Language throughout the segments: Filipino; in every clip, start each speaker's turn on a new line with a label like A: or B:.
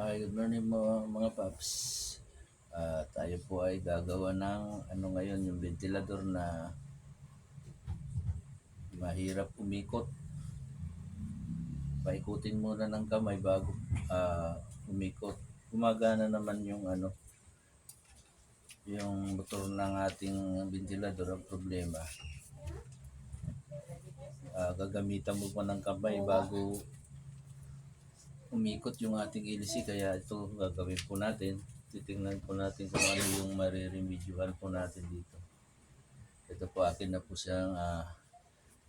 A: Hi, good morning mga, mga paps. Ah, tayo po ay gagawa ng ano ngayon, yung ventilador na mahirap umikot. Paikutin muna ng kamay bago ah, umikot. Gumagana naman yung ano, yung motor ng ating ventilador ang problema. Ah, gagamitan mo pa ng kamay bago umikot yung ating LC kaya ito gagawin po natin. Titingnan po natin kung ano yung mariremedyohan po natin dito. Ito po akin na po siyang ah,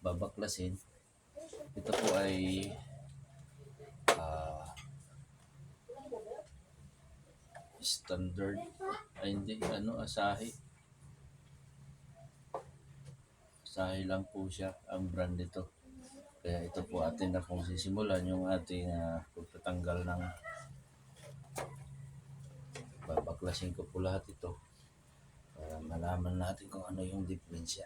A: babaklasin. Ito po ay ah, standard ay hindi ano asahi. Asahi lang po siya ang brand nito kaya ito po atin na pong sisimulan yung ating uh, pagtatanggal ng babaklasin ko po lahat ito para malaman natin kung ano yung diferensya.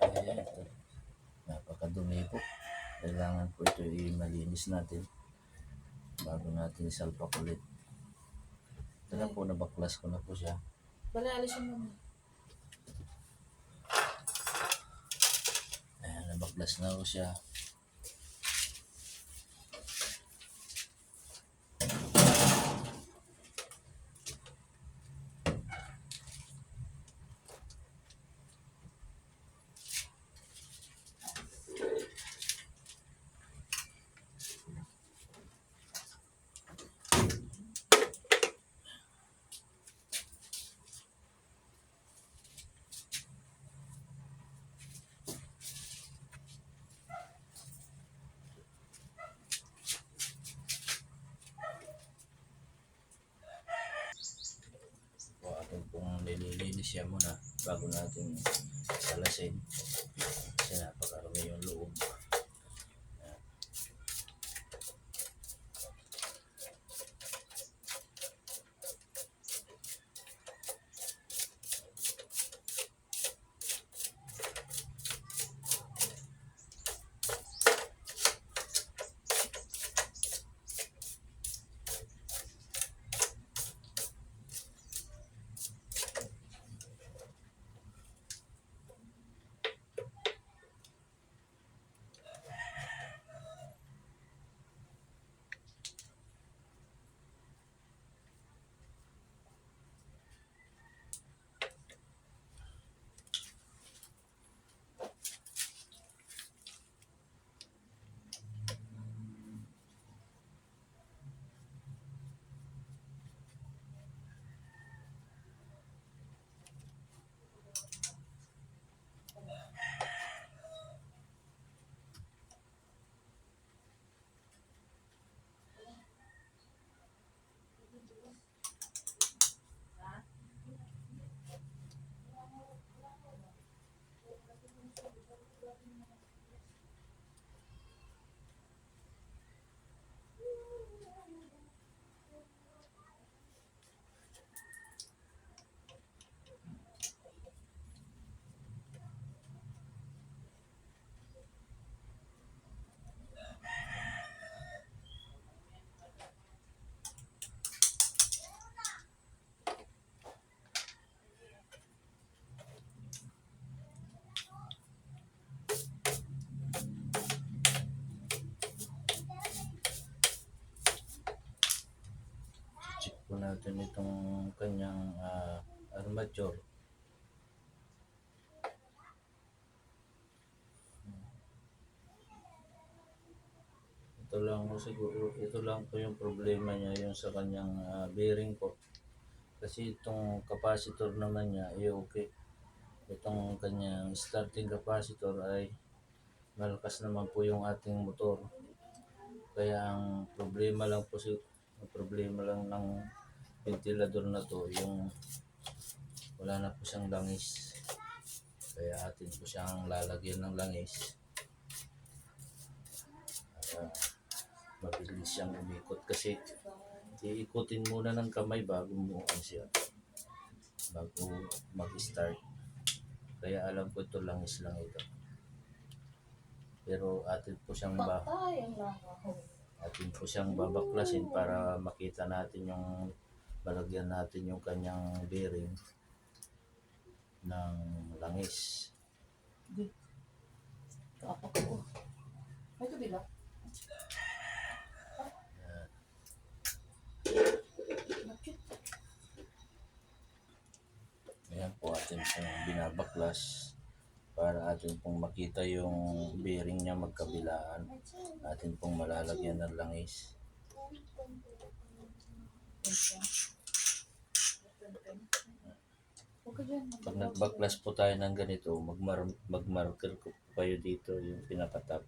A: Ayan, ito. Napakadumi po. Kailangan i-malinis natin bago natin isalpak ulit. Ito na po, nabaklas ko na po siya.
B: Bala, alisin mo.
A: Ayan, nabaklas na po siya. po atin pong nililinis siya muna bago natin salasin natin itong kanyang ah, armature. Ito lang po siguro, ito lang po yung problema niya yung sa kanyang ah, bearing po. Kasi itong capacitor naman niya ay okay. Itong kanyang starting capacitor ay malakas naman po yung ating motor. Kaya ang problema lang po si ang problema lang ng ventilador na to yung wala na po siyang langis. Kaya atin po siyang lalagyan ng langis. Para mabilis siyang umikot kasi iikutin muna ng kamay bago mo siya bago mag-start. Kaya alam ko ito langis lang ito. Pero atin po siyang ba atin po siyang babaklasin para makita natin yung malagyan natin yung kanyang bearing ng langis.
B: Kapak ko. May kabila.
A: Ayan po atin pong binabaklas para atin pong makita yung bearing niya magkabilaan. Atin pong malalagyan ng langis.
B: Huwag ka dyan.
A: Pag nagbaklas po tayo ng ganito, magmar magmarker ko po kayo dito yung pinakatap.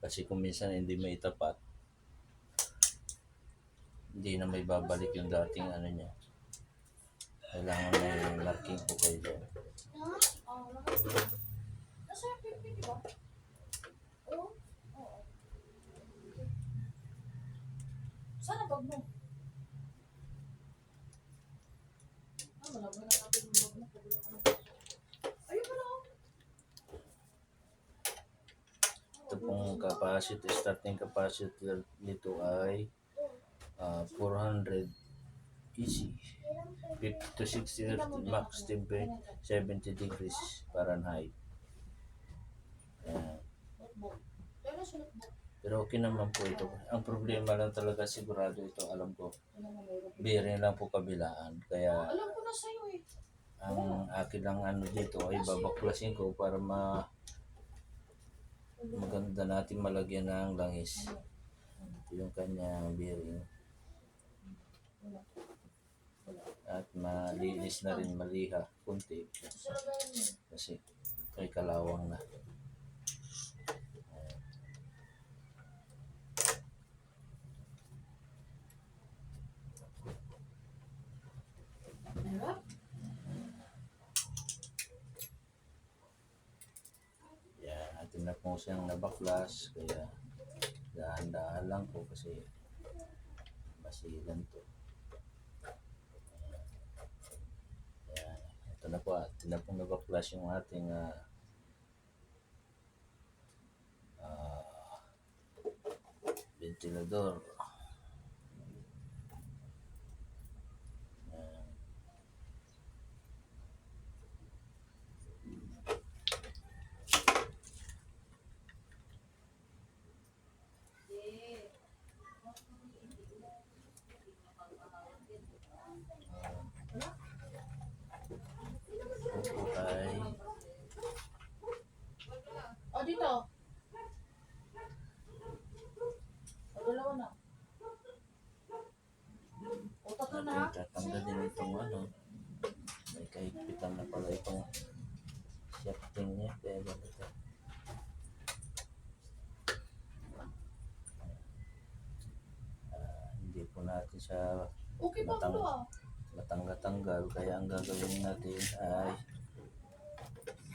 A: Kasi kung minsan hindi may tapat, hindi na may babalik yung dating ano niya. Kailangan may marking po kayo doon.
B: Nasa yung pipi, di ba? Oo. Oo. Sana bag mo. Ah, malabo na natin yung bag mo. Kabila ka na. Ayun pala oh.
A: Ito pong capacity, starting capacity nito ay ah, 400 easy. 50 to 60 hertz, max temperature 70 degrees Fahrenheit.
B: Notebook. Pero
A: okay naman po ito. Ang problema lang talaga sigurado ito, alam ko, bearing lang po kabilaan. Kaya
B: Alam ko na sa'yo eh.
A: ang akin lang ano dito ay babaklasin ko para ma maganda natin malagyan ng langis. Ito yung kanyang bearing. At malinis na rin maliha kunti kasi kay kalawang na.
B: Hirap.
A: Yan, atin na po siyang nabaklas kaya dahan-dahan lang po kasi masilan to. Yan, ito na po, atin na po nabaklas yung ating ah ah, ventilador. Yan. Opo tay.
B: O, dito. O, dalawa na. O, tatlo na ha.
A: Ating tatanggalin itong ano. May kahigpitan na pala itong shafting niya. Kaya ganito. Ah, hindi natin siya
B: Okay pa
A: Matang-
B: ito
A: matanggal-tanggal. Kaya ang gagawin natin ay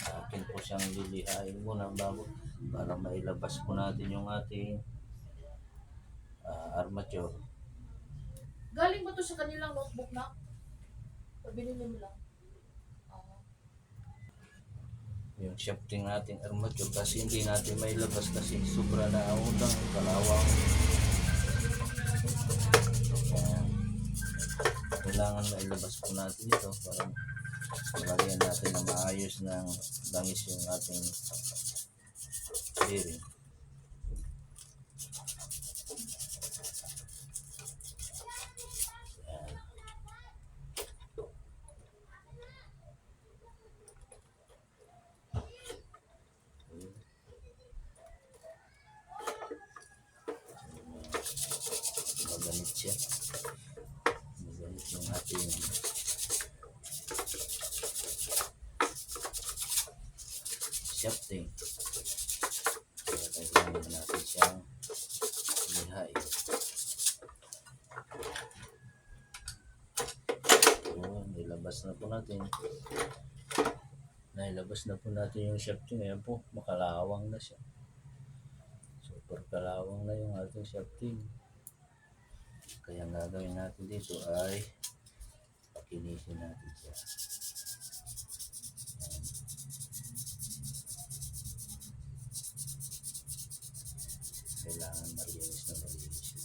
A: akin po siyang lilihain muna bago para mailabas po natin yung ating ah, armature.
B: Galing ba to sa kanilang notebook na? O, binili mo lang? Ah.
A: yung shafting nating armature kasi hindi natin may labas kasi sobra na ang udang kalawang kailangan mailabas po natin ito para malagyan natin na maayos ng langis yung ating bearing Yan. Shafting. Kaya kailangan natin siyang lihain. Nilabas na po natin. Nailabas na po natin yung shafting. Ayan po, makalawang na siya. Super kalawang na yung ating shafting. Kaya ang gagawin natin dito ay pakinisin natin siya. Ayan. Kailangan malinis na malinis yun.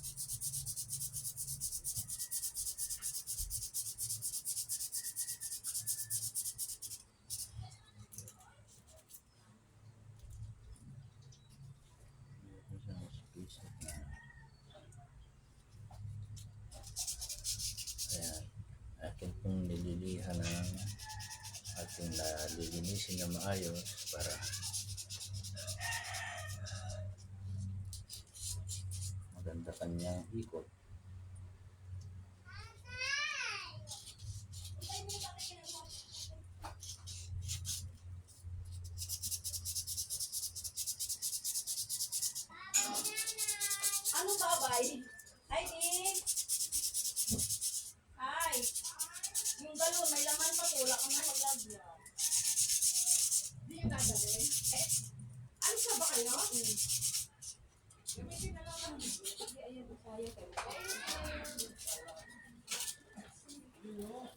A: Isang space na Ayan. Akin pong nililihan ng ating nalilinisin na maayos para maganda kanyang ikot.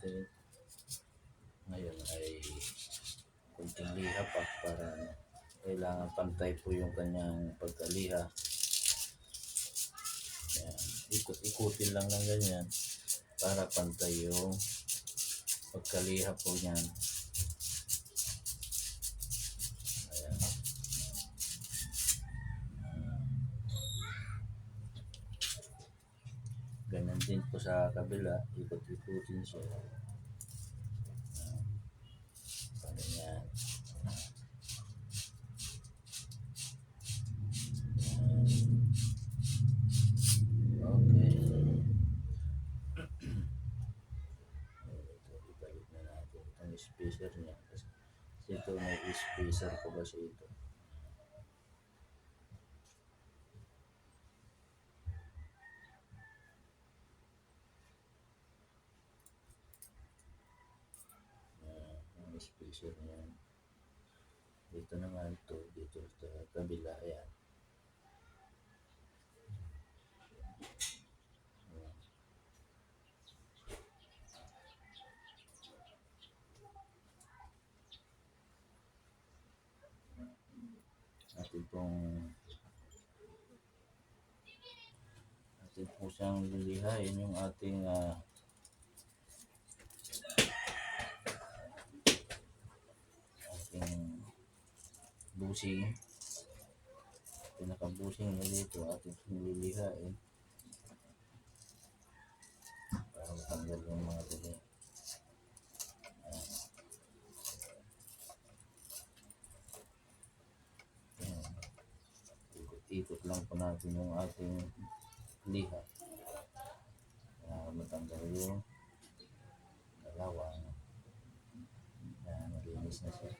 A: natin. Ngayon ay kunting liha pa para kailangan pantay po yung kanyang pagkaliha. Yan, ikot-ikutin lang ng ganyan para pantay yung pagkaliha po niyan. Ayan. Ganyan din po sa kabila, ikot-ikutin siya. Ayan. Ganyan. Ayan. Okay. Ito, ibalik na natin itong spacer niya. Kasi ito may spacer po ba siya ito? Ayan, ang spacer niya. Dito naman ito, dito sa kabila, ayan. Ayan. Atin pong atin po siyang lilihain yung ating ah, ating busing. Pinaka-busing na dito ating nililihain para matanggal yung mga dali Ayan. ikot-ikot lang po natin yung ating liha. Para matanggal yung dalawang Ayan, malinis na siya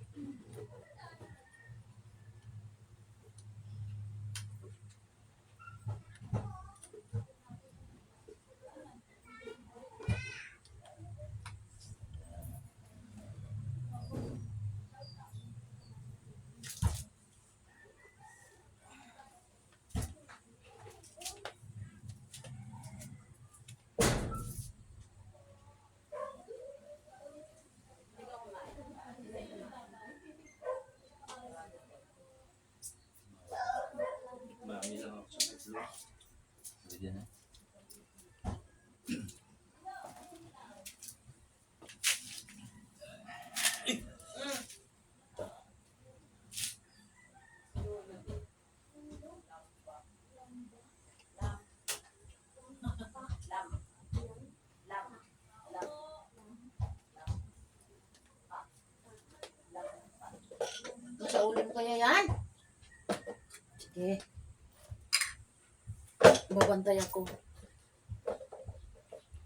B: Sige. Babantay ako.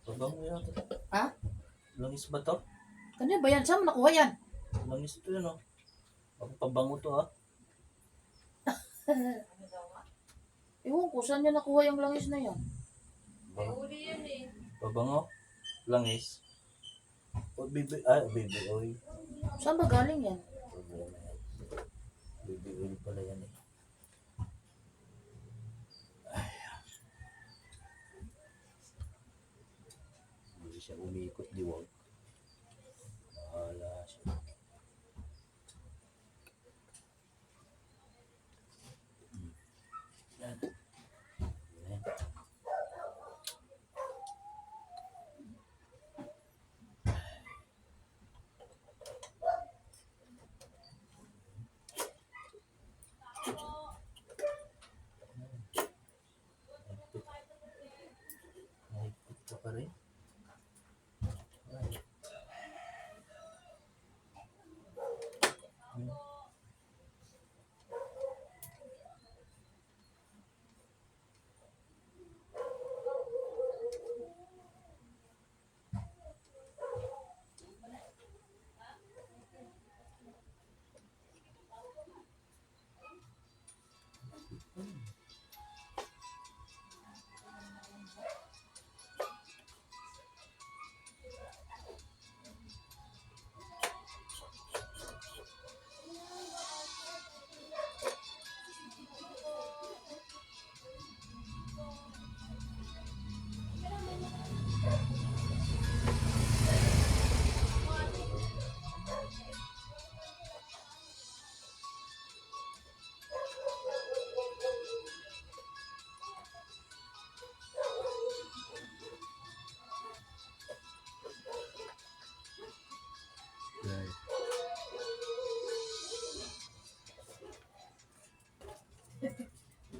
A: Pabango yan.
B: Ha?
A: Langis ba to?
B: Kanya ba yan? Saan mo nakuha yan?
A: Langis to yun oh. Ako pabango to ah.
B: Ewan ko, saan niya nakuha yung langis na yan?
C: May uli yan eh.
A: Pabango? Langis? O baby, ah, baby oil.
B: Saan ba galing yan?
A: Yan. Baby oil pala yan eh. Siya umikot diwag. Bahala siya.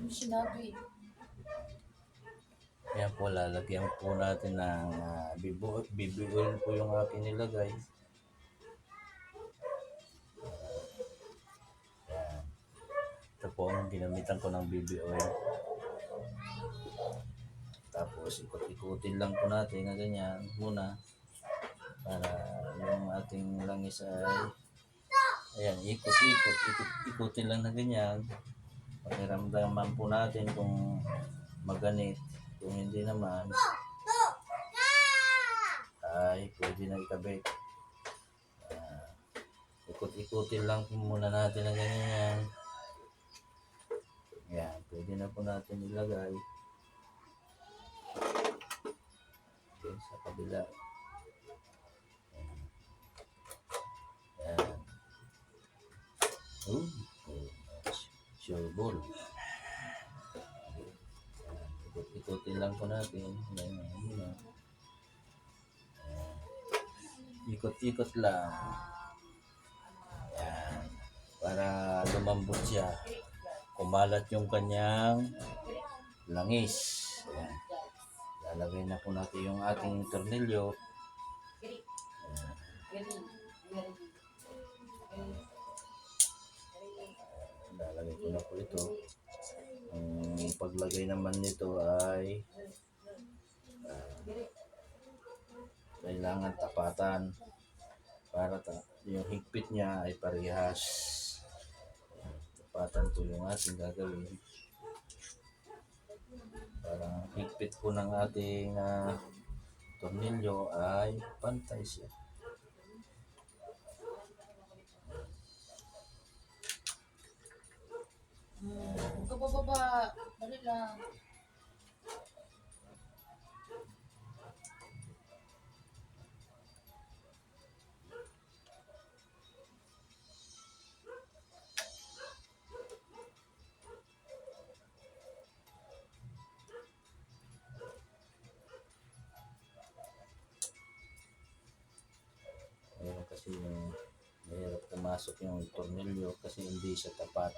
B: Ano sinabi?
A: Kaya po lalagyan po natin ng uh, bibo, bibi oil po yung akin nilagay. Yan. Ito po ang ginamitan ko ng BB oil. Tapos ikot-ikutin lang po natin na ganyan muna para yung ating langis ay ayan, ikot-ikot, ikot-ikutin lang na ganyan. Pakiramdaman po natin kung maganit. Kung hindi naman, ay pwede na ikabit. Ah, ikot-ikutin lang po muna natin na ganyan. Yan, pwede na po natin ilagay. Okay, sa kabila. Yan. Yan. Oh, oh, sure ball. Ikot-ikutin lang po natin. Yan, yan, yan. Yan. Ikot-ikot lang. Yan. Para lumambot siya. Kumalat yung kanyang langis. Yan. Lalagay na po natin yung ating tornilyo. Ito. Ang paglagay naman nito ay ah, kailangan tapatan para ta yung higpit niya ay parehas. Tapatan po yung ating gagawin. Para higpit po ng ating ah, tornilyo ay pantay siya.
B: Huwag ka bababa. Dali lang.
A: Ayun kasi yung mahirap pumasok yung tornilyo kasi hindi siya tapat.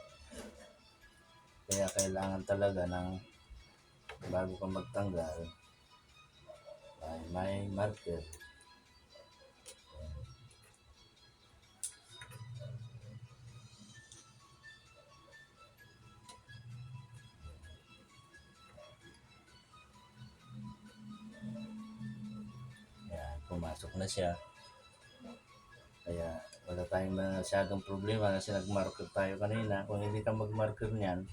A: Kaya kailangan talaga ng bago ka magtanggal ay may marker. Yan, pumasok na siya. Kaya wala tayong masyadong problema kasi nag-marker tayo kanina. Kung hindi ka mag-marker niyan,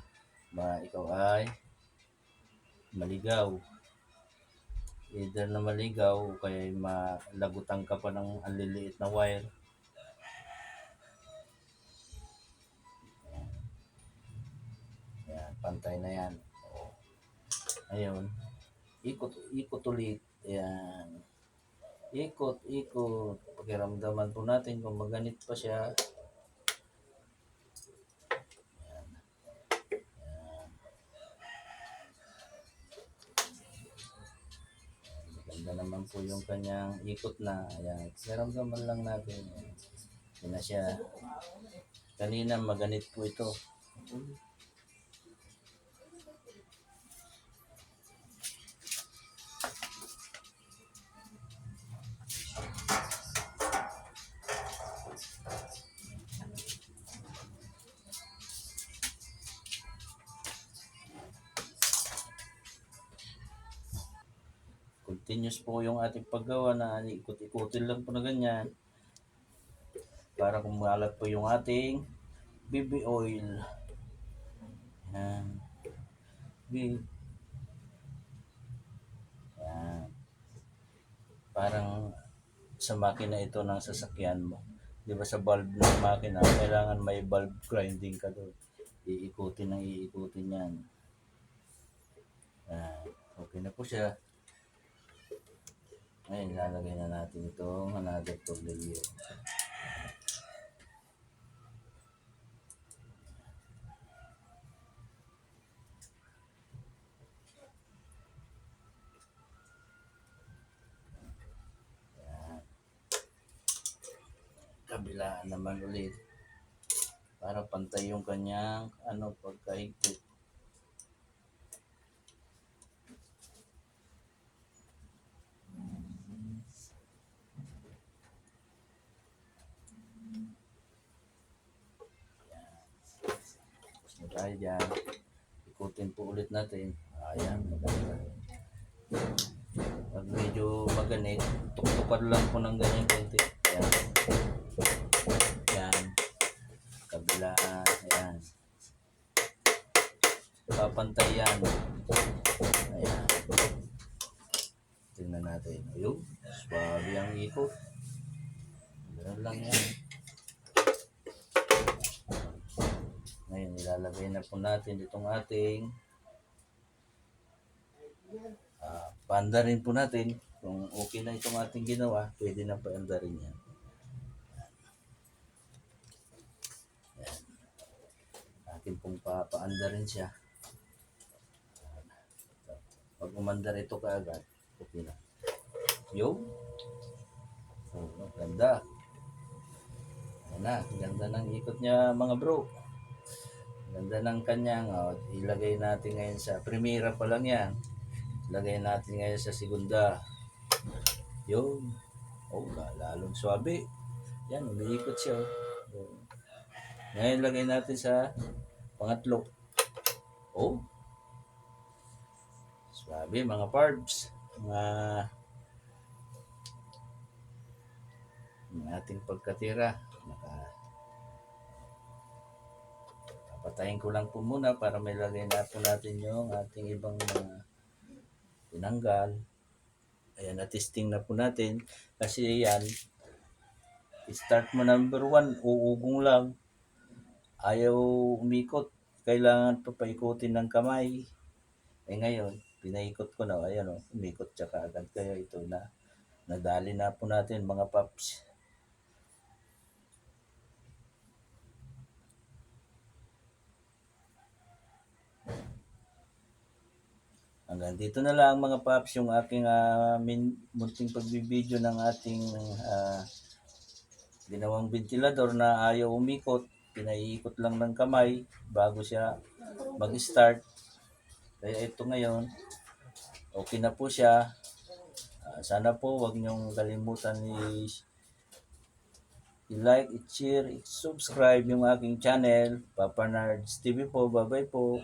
A: ba ikaw ay maligaw. Either na maligaw o kaya malagutan ka pa ng ang liliit na wire. Yan. Pantay na yan. Ayun. Ikot, ikot ulit. Yan ikot, ikot. Pakiramdaman po natin kung maganit pa siya. Maganda naman po yung kanyang ikot na. Ayan. Pakiramdaman lang natin. Ayan. Yan na siya. Kanina maganit po ito. Po yung ating paggawa na ikot-ikutin lang po na ganyan. Para kumalat po yung ating BB oil. Yan. B yan. Parang sa makina ito ng sasakyan mo. Di ba sa valve ng makina kailangan may valve grinding ka doon. Iikutin ng iikutin yan. Yan. Okay na po siya ngayon, lalagay na natin itong another tornilyo. Yan. Kabilaan naman ulit. Para pantay yung kanyang ano pagkahigpit. Tayo. Ikutin po ulit natin. Ayan, maganda. Pag medyo maganit, tuktukan lang po ng ganyan konti. Ayan. Ayan. Kabila. Ayan. Papantay yan. Ayan. Tingnan natin. Ayun. Swabe ang ikot. Ganun lang yan. Ngayon, na po natin itong ating ah paanda rin po natin. Kung okay na itong ating ginawa, pwede na paanda rin yan. Yan. Atin pong papaanda rin siya. Pag umandar ito kaagad, okay na. Yo. Oh, ganda. Ayan na, ganda ng ikot niya mga bro. Ganda ng kanyang, oh, ilagay natin ngayon sa primera pa lang yan. Ilagay natin ngayon sa segunda. Yun. Oh, la- lalong swabe. Yan, umiikot siya. Oh. Ngayon, lagay natin sa pangatlo. Oh. Swabe, mga parts. Mga Yung ating pagkatira. Naka, papatayin ko lang po muna para may lagay na po natin yung ating ibang mga tinanggal. Ayan, na-testing na po natin. Kasi yan, start mo number one, uugong lang. Ayaw umikot. Kailangan pa paikutin ng kamay. Eh ngayon, pinaikot ko na. Ayan o, umikot siya kaagad. Kaya ito na, nadali na po natin mga paps. Hanggang dito na lang mga paps yung aking ah, min- munting pagbibideo ng ating ah, ginawang ventilador na ayaw umikot. Pinaiikot lang ng kamay bago siya mag-start. Kaya ito ngayon, okay na po siya. Ah, sana po wag niyong kalimutan i- i-like, i-share, i-subscribe yung aking channel. Papa Nards TV po. Bye-bye po.